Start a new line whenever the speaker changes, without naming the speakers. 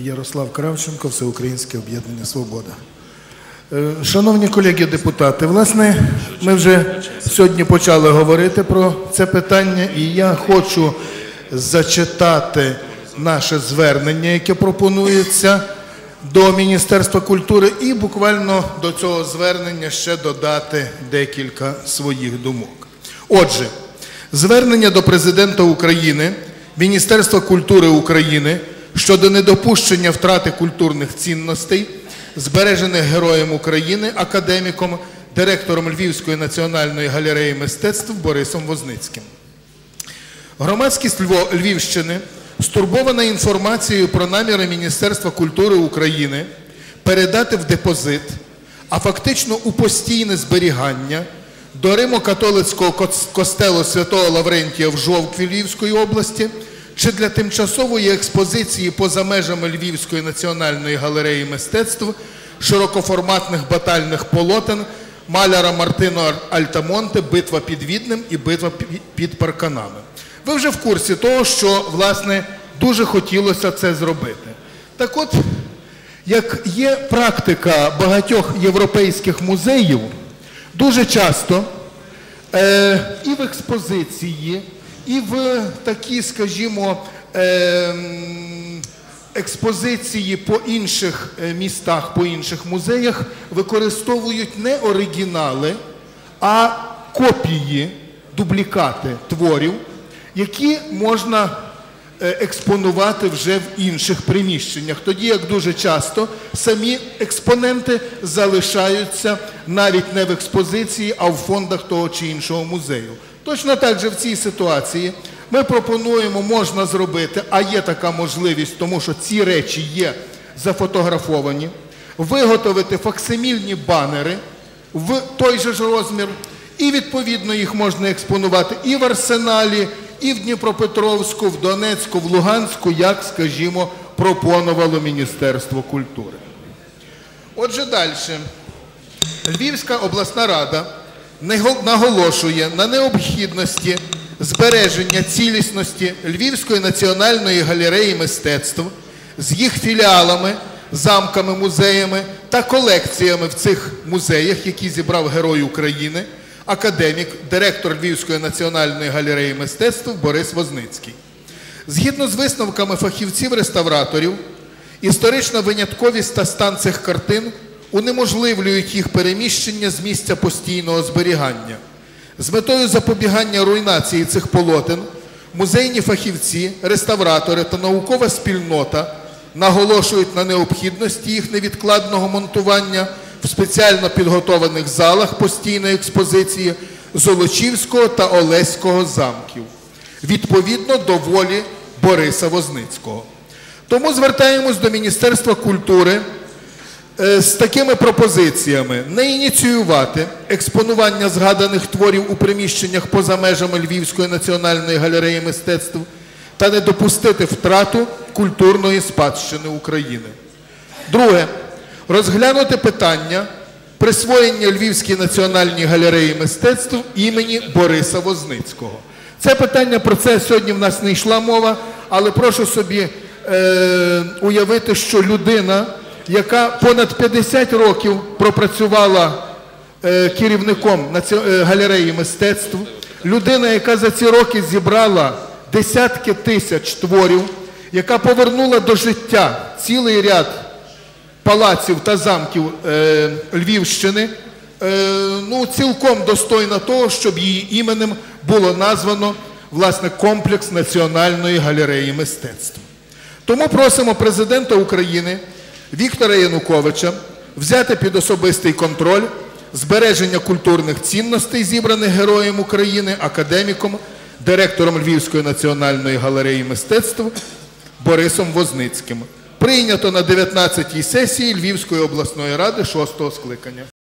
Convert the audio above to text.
Ярослав Кравченко, Всеукраїнське об'єднання Свобода. Е, Шановні колеги депутати, власне, ми вже сьогодні почали говорити про це питання, і я хочу зачитати наше звернення, яке пропонується до Міністерства культури, і буквально до цього звернення ще додати декілька своїх думок. Отже, звернення до президента України, Міністерства культури України щодо недопущення втрати культурних цінностей, збережених героєм України, академіком, директором Львівської національної галереї мистецтв Борисом Возницьким. Громадськість Львівщини стурбована інформацією про наміри Міністерства культури України передати в депозит, а фактично у постійне зберігання до Римо-католицького костелу святого Лаврентія в Жовкві Львівської області чи для тимчасової експозиції поза межами Львівської національної галереї мистецтв широкоформатних батальних полотен маляра Мартино Альтамонте «Битва під Віднем» і «Битва під Парканами». Ви вже в курсі того, що, власне, дуже хотілося це зробити. Так от, як є практика багатьох європейських музеїв, дуже часто е, і в експозиції, і в такі, скажімо, е, експозиції по інших е, містах, по інших музеях використовують не оригінали, а копії, дублікати творів, які можна е, експонувати вже в інших приміщеннях. Тоді як дуже часто самі експоненти залишаються навіть не в експозиції, а в фондах того чи іншого музею. Точно так же в цій ситуації ми пропонуємо, можна зробити, а є така можливість, тому що ці речі є зафотографовані, виготовити факсимільні банери в той же ж розмір, і відповідно їх можна експонувати і в Арсеналі, і в Дніпропетровську, в Донецьку, в Луганську, як, скажімо, пропонувало Міністерство культури. Отже, далі. Львівська обласна рада наголошує на необхідності збереження цілісності Львівської національної галереї мистецтв з їх філіалами, замками, музеями та колекціями в цих музеях, які зібрав Герой України, академік, директор Львівської національної галереї мистецтв Борис Возницький. Згідно з висновками фахівців-реставраторів, історична винятковість та стан цих картин унеможливлюють їх переміщення з місця постійного зберігання. З метою запобігання руйнації цих полотен музейні фахівці, реставратори та наукова спільнота наголошують на необхідності їх невідкладного монтування в спеціально підготованих залах постійної експозиції Золочівського та Олеського замків відповідно до волі Бориса Возницького. Тому звертаємось до Міністерства культури з такими пропозиціями: не ініціювати експонування згаданих творів у приміщеннях поза межами Львівської національної галереї мистецтв та не допустити втрату культурної спадщини України. Друге, розглянути питання присвоєння Львівській національній галереї мистецтв імені Бориса Возницького. Це питання про це сьогодні в нас не йшла мова, але прошу собі е, уявити, що людина, яка понад 50 років пропрацювала е, керівником е, галереї мистецтв, людина, яка за ці роки зібрала десятки тисяч творів, яка повернула до життя цілий ряд палаців та замків е, Львівщини, ну, цілком достойна того, щоб її іменем було названо власне комплекс Національної галереї мистецтв. Тому просимо президента України Віктора Януковича взяти під особистий контроль збереження культурних цінностей, зібраних героєм України, академіком, директором Львівської національної галереї мистецтв Борисом Возницьким. Прийнято на 19-й сесії Львівської обласної ради 6-го скликання.